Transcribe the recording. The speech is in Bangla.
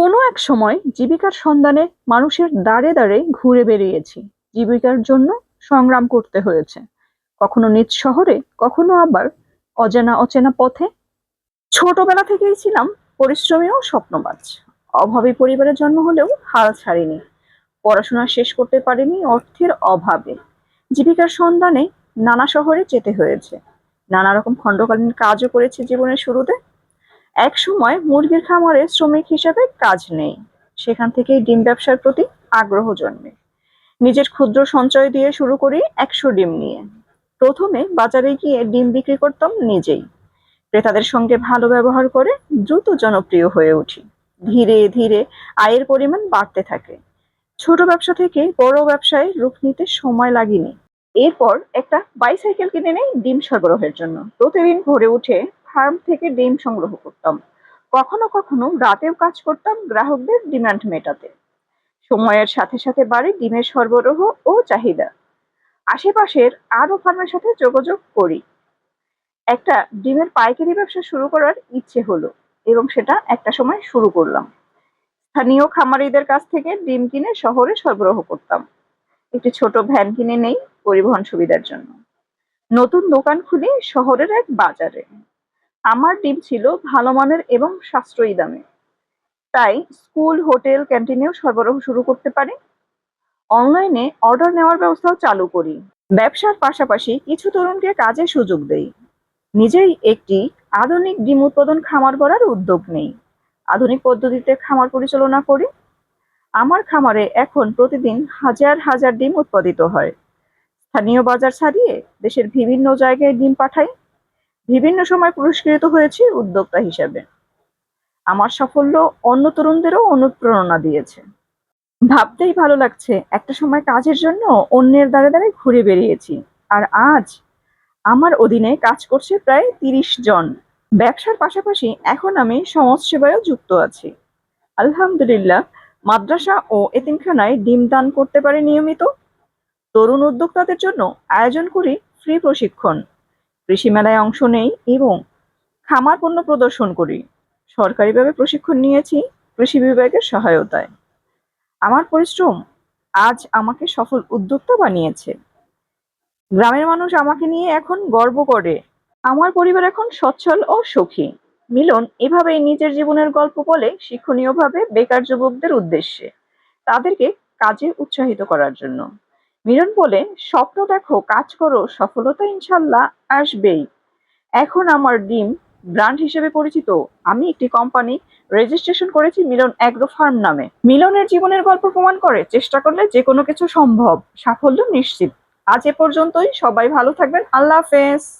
কোনো এক সময় জীবিকার সন্ধানে মানুষের দাঁড়ে দাঁড়ে ঘুরে বেরিয়েছি। জীবিকার জন্য সংগ্রাম করতে হয়েছে। কখনো নিজ শহরে, কখনো আবার অজানা অচেনা পথে। ছোটবেলা থেকেই ছিলাম পরিশ্রমী ও স্বপ্নবাজ। অভাবী পরিবারের জন্ম হলেও হাল ছাড়িনি। পড়াশোনা শেষ করতে পারিনি অর্থের অভাবে। জীবিকার সন্ধানে নানা শহরে যেতে হয়েছে। নানা রকম খণ্ডকালীন কাজও করেছি জীবনের শুরুতে। এক সময় মুরগির খামারে শ্রমিক হিসাবে কাজ নেই। সেখান থেকেই ডিম ব্যবসার প্রতি আগ্রহ জন্মে। নিজের ক্ষুদ্র সঞ্চয় দিয়ে শুরু করি একশো ডিম নিয়ে। প্রথমে বাজারে গিয়ে ডিম বিক্রি করতাম নিজেই। ক্রেতাদের সঙ্গে ভালো ব্যবহার করে দ্রুত জনপ্রিয় হয়ে উঠি। ধীরে ধীরে আয়ের পরিমাণ বাড়তে থাকে। ছোট ব্যবসা থেকে বড় ব্যবসায় রূপ নিতে সময় লাগেনি। এরপর একটা বাইসাইকেল কিনে নেই ডিম সরবরাহের জন্য। প্রতিদিন ভোরে উঠে ফার্ম থেকে ডিম সংগ্রহ করতাম। কখনো কখনো রাতেও কাজ করতাম গ্রাহকদের ডিমান্ড মেটাতে। সময়ের সাথে সাথে বাড়ে ডিমের সরবরাহ ও চাহিদা। আশেপাশের আরও ফার্মের সাথে যোগাযোগ করি। একটা ডিমের পাইকারি ব্যবসা শুরু করার ইচ্ছে হলো এবং সেটা একটা সময় শুরু করলাম। স্থানীয় খামারিদের কাছ থেকে ডিম কিনে শহরে সরবরাহ করতাম। একটি ছোট ভ্যান কিনে নেই পরিবহন সুবিধার জন্য। নতুন দোকান খুলি শহরের এক বাজারে। আমার ডিম ছিল ভালো মানের এবং সাশ্রয়ী দামে। তাই স্কুল, হোটেল, ক্যান্টিনেও সরবরাহ শুরু করতে পারি। অনলাইনে অর্ডার নেওয়ার ব্যবস্থাও চালু করি। ব্যবসার পাশাপাশি কিছু তরুণকে কাজের সুযোগ দেই। নিজেই একটি আধুনিক ডিম উৎপাদন খামার করার উদ্যোগ নেই। আধুনিক পদ্ধতিতে খামার পরিচালনা করি। আমার খামারে এখন প্রতিদিন হাজার হাজার ডিম উৎপাদিত হয়। স্থানীয় বাজার ছাড়িয়ে দেশের বিভিন্ন জায়গায় ডিম পাঠাই। বিভিন্ন সময় পুরস্কৃত হয়েছি উদ্যোক্তা হিসেবে। আমার সাফল্য অন্য তরুণদেরও অনুপ্রেরণা দিয়েছে। ভাবতেই ভালো লাগছে, একটা সময় কাজের জন্য অন্যের দ্বারে দ্বারে ঘুরে বেরিয়েছি। আর আজ আমার অধীনে কাজ করছে প্রায় তিরিশ জন। ব্যবসার পাশাপাশি এখন আমি সমাজসেবায়ও যুক্ত আছি। আলহামদুলিল্লাহ, মাদ্রাসা ও এতিমখানায় ডিম দান করতে পারি নিয়মিত। তরুণ উদ্যোক্তাদের জন্য আয়োজন করি ফ্রি প্রশিক্ষণ। কৃষি মেলায় অংশ নেই এবং খামার পণ্য প্রদর্শন করি। সরকারিভাবে প্রশিক্ষণ নিয়েছি কৃষি বিভাগের সহায়তায়। আমার পরিশ্রম আজ আমাকে সফল উদ্যোক্তা বানিয়েছে। গ্রামের মানুষ আমাকে নিয়ে এখন গর্ব করে। আমার পরিবার এখন সচ্ছল ও সুখী। মিলন এভাবেই নিজের জীবনের গল্প বলে শিক্ষণীয়ভাবে বেকার যুবকদের উদ্দেশ্যে তাদেরকে কাজে উৎসাহিত করার জন্য। মিলন বলে, স্বপ্ন দেখো, কাজ করো, সফলতা ইনশাল্লাহ আসবেই। এখন আমার ডিম ব্র্যান্ড হিসেবে পরিচিত। আমি একটি কোম্পানি রেজিস্ট্রেশন করেছি মিলন অ্যাগ্রো ফার্ম নামে। মিলনের জীবনের গল্প প্রমাণ করে, চেষ্টা করলে যে কোনো কিছু সম্ভব। সাফল্য নিশ্চিত। আজ এ পর্যন্তই। সবাই ভালো থাকবেন। আল্লাহ হাফেজ।